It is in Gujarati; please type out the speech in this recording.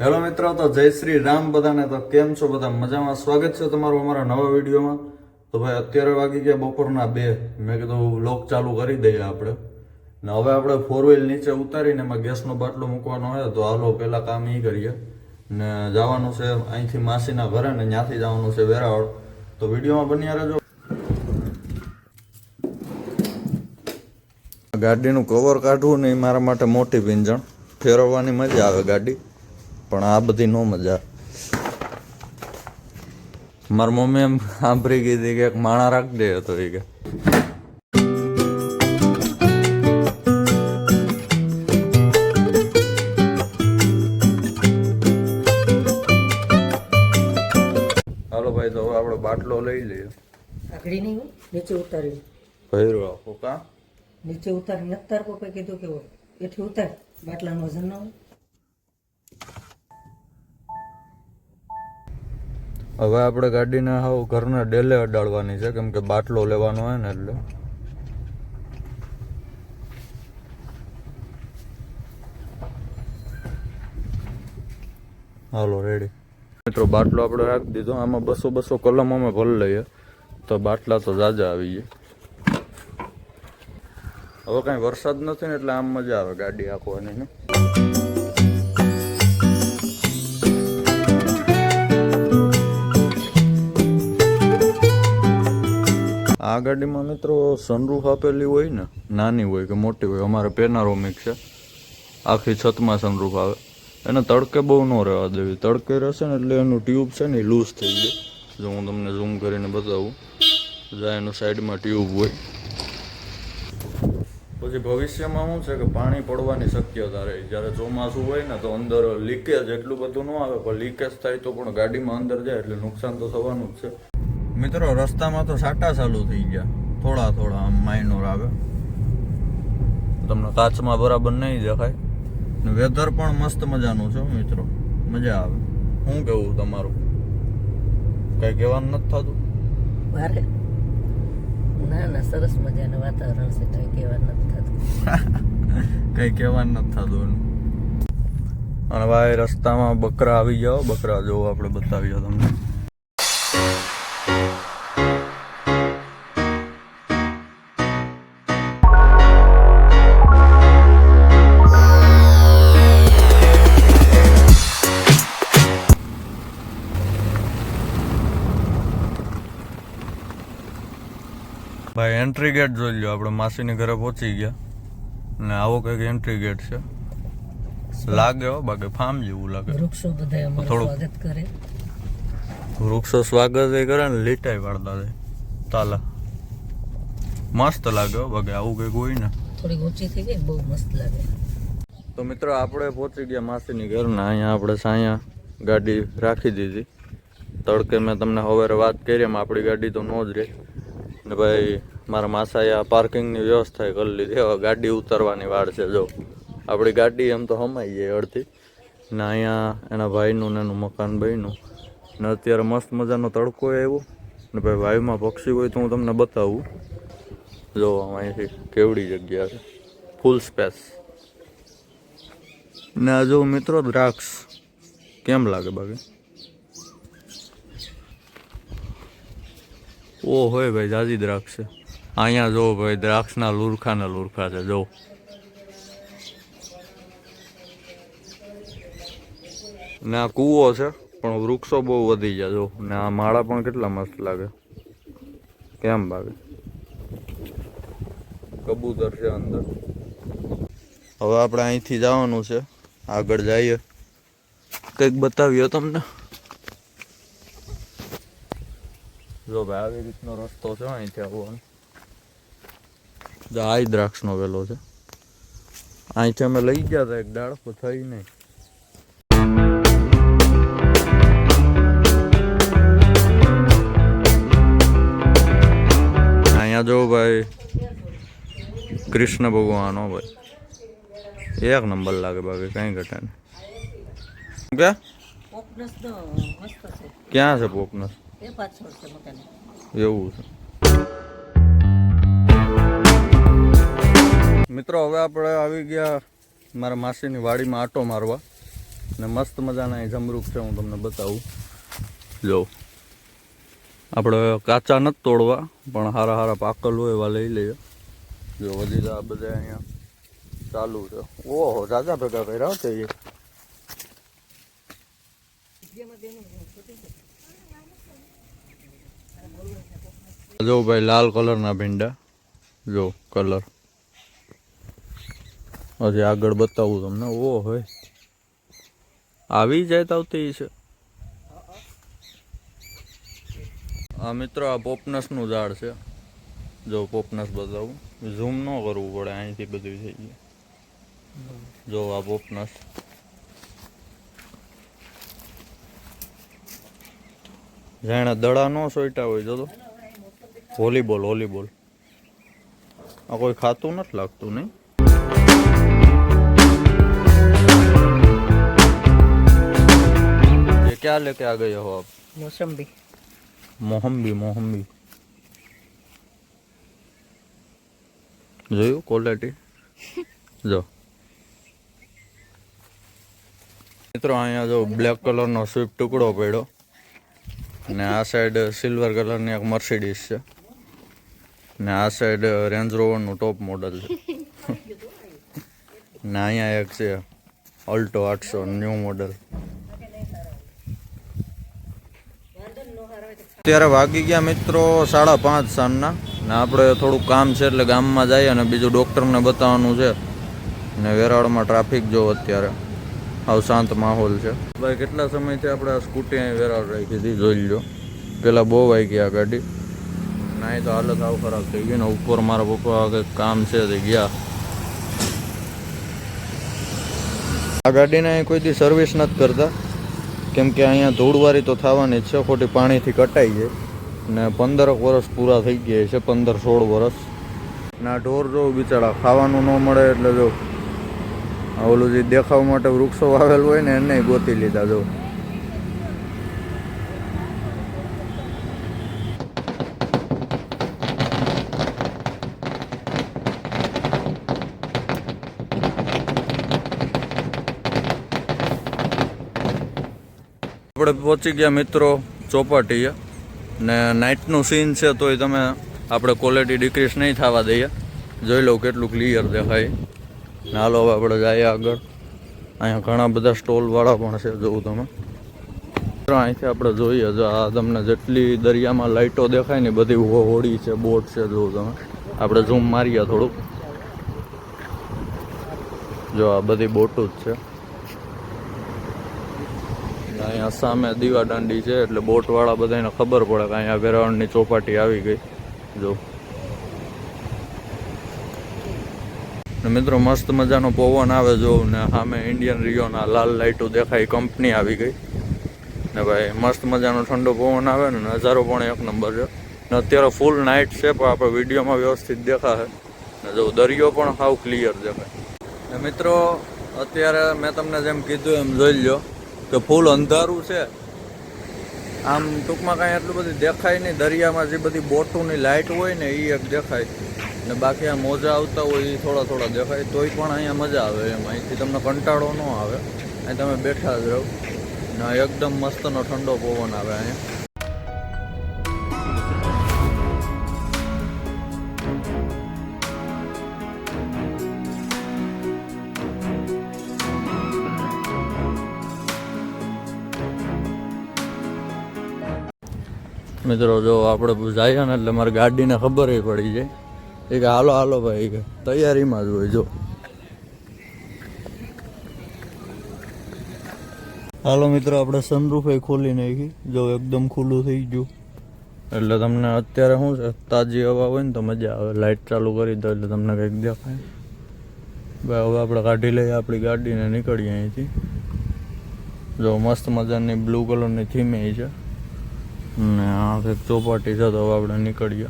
હેલો મિત્રો, તો જય શ્રી રામ બધાને. તો કેમ છો બધા? મજામાં? સ્વાગત છે તમારું અમારા નવા વિડીયોમાં. તો ભાઈ, અત્યારે વાગી ગયા બપોરના બે. મેં કીધું લોક ચાલુ કરી દઈએ આપણે. ને હવે આપણે ફોર વ્હીલ નીચે ઉતારીને એમાં ગેસનો બાટલો મૂકવાનો હોય તો હાલો, પહેલાં કામ એ કરીએ. ને જવાનું છે અહીંથી માસીના ઘરે ને ત્યાંથી જવાનું છે વેરાવળ. તો વિડીયોમાં બન્યા રહેજો. ગાડીનું કવર કાઢવું ને એ મારા માટે મોટી ભીંજણ. ફેરવવાની મજા આવે ગાડી. પણ આ બધી નો મજા મારી મમ્મી એમ સાંભળી કીધી કે એક માણા રાખ દે તો એ કે. હાલો ભાઈ તો હવે આપણે બાટલો લઈ લઈએ. આગળ નહીં નીચે ઉતારી ભૈરો કા નીચે ઉતારી નતાર કોઈ કીધું કે એથી ઉતાર બાટલાનું વજન ન હોય. હવે આપણે ગાડીને હાવ ઘરના ડેલે અડાડવાની છે, કેમ કે બાટલો લેવાનો હોય ને એટલે. હાલો રેડી મિત્રો, બાટલો આપણે રાખી દીધો. આમાં બસો બસો કલમ અમે ભરી લઈએ. તો બાટલા તો જાજા આવી જાય હવે કાંઈ વરસાદ નથી ને એટલે આમ મજા આવે ગાડી આખવાની ને. આ ગાડીમાં મિત્રો સનરૂફ આપેલી હોય ને, નાની હોય કે મોટી હોય, અમારે પેનારોમિક છે. આખી છતમાં સનરૂફ આવે. એને તડકે બહુ ન રહેવા દેવી. તડકે રહેશે ને એટલે એનું ટ્યુબ છે ને એ લૂઝ થઈ જાય. જો હું તમને ઝૂમ કરીને બતાવું. જ્યાં એનું સાઈડમાં ટ્યુબ હોય. પછી ભવિષ્યમાં શું છે કે પાણી પડવાની શક્યતા રહે. જ્યારે ચોમાસું હોય ને તો અંદર લીકેજ એટલું બધું ન આવે, પણ લીકેજ થાય તો પણ ગાડીમાં અંદર જાય એટલે નુકસાન તો થવાનું જ છે. મિત્રો રસ્તામાં તો સાટા ચાલુ થઈ ગયા. થોડા થોડા આમ માઇનોર આવે. તમને કાચમાં બરાબર નહીં દેખાય. ને વેધર પણ મસ્ત મજાનું છે મિત્રો. મજા આવે. શું કેવું તમારું? કઈ કહેવાનું નથી થતું? ભારે ના ના સરસ મજાનું વાતાવરણ છે કંઈ કહેવાનું નથી થતું. કઈ કહેવાનું નથી થતું એનું. અને ભાઈ રસ્તામાં બકરા આવી જાઓ બકરા જોવો આપણે બતાવીએ તમને. ભાઈ એન્ટ્રી ગેટ જોઈ લો આપણે માસીની ઘરે પહોંચી ગયા. ને આવો કંઈક એન્ટ્રી ગેટ છે. લાગે હો બાકી ફાર્મ જેવું લાગે. વૃક્ષો બધા અમારું. સ્વાગત કરે. વૃક્ષો સ્વાગત એ કરે ને લીટાઈ પાડતા છે તાલા. મસ્ત લાગે હો બાકી આવું કંઈક હોય ને. થોડી ઊંચી થઈ ગઈ બહુ મસ્ત લાગે. તો મિત્રો આપણે પહોંચી ગયા માસીની ઘરના. અહીંયા આપણે સાયા ગાડી રાખી દીધી. તડકે મેં તમને હવે વાત કરી એમ આપણી ગાડી તો ન જ રહે. ને ભાઈ, મારા માસાએ આ પાર્કિંગની વ્યવસ્થા કરી લીધી. હવે ગાડી ઉતારવાની વાર છે, જો. આપણી ગાડી એમ તો હમાઈ જાય અડધી. ને અહીંયા એના ભાઈનું ને એનું મકાન બન્યું. ને અત્યારે મસ્ત મજાનો તડકો આવ્યો. ને ભાઈ, વાયુમાં પક્ષી હોય તો હું તમને બતાવું. જો, અહીંથી કેવડી જગ્યા છે. ફૂલ સ્પેસ ને આ જો મિત્રો, દ્રાક્ષ. કેમ લાગે બાકી? ઓ હોય ભાઈ જાજી દ્રાક્ષ છે. અહીંયા જો ભાઈ દ્રાક્ષના લુરખા ને લુરખા છે, જો. ને આ કૂવો છે, પણ વૃક્ષો બહુ વધી જાય જો. ને આ માળા પણ કેટલા મસ્ત લાગે. કેમ ભાગે કબૂતર છે અંદર. હવે આપણે અહીંથી જવાનું છે. આગળ જઈએ. કંઈક બતાવ્યો તમને? જો ભાઈ આવી રીતનો રસ્તો છે અહીંથી આવવાનો આ દ્રાક્ષનો વેલો છે અહીંથી અમે લઈ ગયા હતા એક દાળ પણ થઈ નહીં અહીંયા જો ભાઈ કૃષ્ણ ભગવાન હો ભાઈ એક નંબર લાગે બાકી કઈ ઘટે નહીં ક્યાં છે પોપનસ એ મકાન એવું છે. મિત્રો હવે આપણે આવી ગયા મારા માસીની વાડીમાં આટો મારવા. ને મસ્ત મજાના અહીં જમરૂખ છે હું તમને બતાવું. જો આપણે કાચા નથી તોડવા પણ હારા હારા પાકલ હોય એવા લઈ લઈએ. જો વધી આ બધા અહીંયા ચાલુ છે. ઓહો જાજા ભેગા કર્યા છે એ. જો ભાઈ, લાલ કલરના ભીંડા. જો, કલર. હજી આગળ બતાવું તમને. ઓ હોય આવી જાય આવતી છે આ મિત્રો, આ પોપનસનું ઝાડ છે. જો પોપનસ બતાવું. ઝૂમ ન કરવું પડે, અહીંથી બધું થઈ ગયું જો આ પોપનસ. જાણે દડા ન સોઈટા હોય જો વોલીબોલ વોલીબોલ આ કોઈ ખાતું નથી લાગતું નહીં ये क्या लेके आ गए हो आप મોસંબી મોહમ્બી મોહમ્બી જોયું ક્વોલિટી જો મિત્રો અહીંયા જો બ્લેક કલરનો સ્વિફ્ટ ટુકડો પડ્યો ને આ સાઈડ સિલ્વર કલરની એક મર્સિડીઝ છે ને આ સાઈડ રેન્જ રોવરનું ટોપ મોડલ છે ને અહીંયા એક છે અલ્ટો આઠસો ન્યૂ મોડલ અત્યારે વાગી ગયા મિત્રો સાડા પાંચ સાંજના. ને આપણે થોડુંક કામ છે એટલે ગામમાં જઈએ અને બીજું ડૉક્ટરને બતાવવાનું છે. ને વેરાળમાં ટ્રાફિક જો અત્યારે. આવ શાંત માહોલ છે. ભાઈ, કેટલા સમયથી આપણે આ સ્કૂટી અહીં વેરાળ રાખી હતી જોઈ લો પહેલાં બહુ વાગી ગયા ગાડી. નાઈ તો હાલત આવ ખરાબ થઈ ગઈ ને, ઉપર મારા પપ્પા કંઈક કામ છે, તે ગયા. આ ગાડીને અહીં કોઈ દી સર્વિસ નથી કરતા. કેમ કે અહીંયા ધૂળવારી તો થવાની જ છે, ખોટી પાણીથી કટાઈ જાય ને પંદરક વર્ષ પૂરા થઈ ગયા છે, પંદર સોળ વર્ષ ના ઢોર જો બિચારા ખાવાનું ન મળે એટલે જો ઓલું જે દેખાવ માટે વૃક્ષો વાવેલું હોય ને, એને ગોતી લીધા જો. આપણે પહોંચી ગયા મિત્રો ચોપાટીએ. ને નાઇટનું સીન છે તોય તમે આપણે ક્વોલિટી ડિક્રીઝ નહીં થવા દઈએ. જોઈ લો કેટલું ક્લિયર દેખાય. ને હાલો હવે આપણે જઈએ આગળ. અહીંયા ઘણા બધા સ્ટોલવાળા પણ છે, જોવું તમે. અહીંથી આપણે જોઈએ જો આ તમને જેટલી દરિયામાં લાઇટો દેખાય ને બધી હોડી છે, બોટ છે, જોવું તમે. આપણે ઝૂમ મારીએ થોડુંક. જો આ બધી બોટો જ છે. અહીંયા સામે દીવા દાંડી છે એટલે બોટવાળા બધાને ખબર પડે કે અહીંયા વેરાવળની ચોપાટી આવી ગઈ. જો. મિત્રો, મસ્ત મજાનો પવન આવે જો ને સામે ઇન્ડિયન રિયોના લાલ લાઇટો દેખાય કંપની આવી ગઈ. ને ભાઈ, મસ્ત મજાનો ઠંડો પવન આવે ને નજારો પણ એક નંબર છે. ને અત્યારે ફૂલ નાઇટ છે, પણ આપણે વિડીયોમાં વ્યવસ્થિત દેખાશે. ને જો, દરિયો પણ સાવ ક્લિયર દેખાય. ને મિત્રો, અત્યારે મેં તમને જેમ કીધું એમ જોઈ લો કે ફૂલ અંધારું છે. આમ ટૂંકમાં કાંઈ એટલું બધું દેખાય નહીં. દરિયામાં જે બધી બોટોની લાઇટ હોય ને એ એક દેખાય. ને બાકી આ મોજા આવતા હોય એ થોડા થોડા દેખાય. તોય પણ અહીંયા મજા આવે એમ. અહીંથી તમને કંટાળો ન આવે. અહીં તમે બેઠા જ રહો. ને એકદમ મસ્તનો ઠંડો પવન આવે અહીંયા. મિત્રો, જો આપણે જઈએ ને એટલે મારી ગાડીને ખબર પડી જાય. એ કે હાલો હાલો ભાઈ કે તૈયારીમાં જ હોય, જો. હાલો મિત્રો, આપણે સનરૂફ એ ખોલી નાખી. જો એકદમ ખુલ્લું થઈ ગયું. એટલે તમને અત્યારે શું છે? તાજી હવા હોય ને તો મજા આવે. લાઇટ ચાલુ કરી દો એટલે તમને કંઈક દેખાય. ભાઈ, હવે આપણે કાઢી લઈએ આપણી ગાડીને, નીકળીએ અહીંથી. જો મસ્ત મજાની બ્લુ કલરની થીમ છે. ને આ કંઈક ચોપાટી છે આપણે નીકળીએ.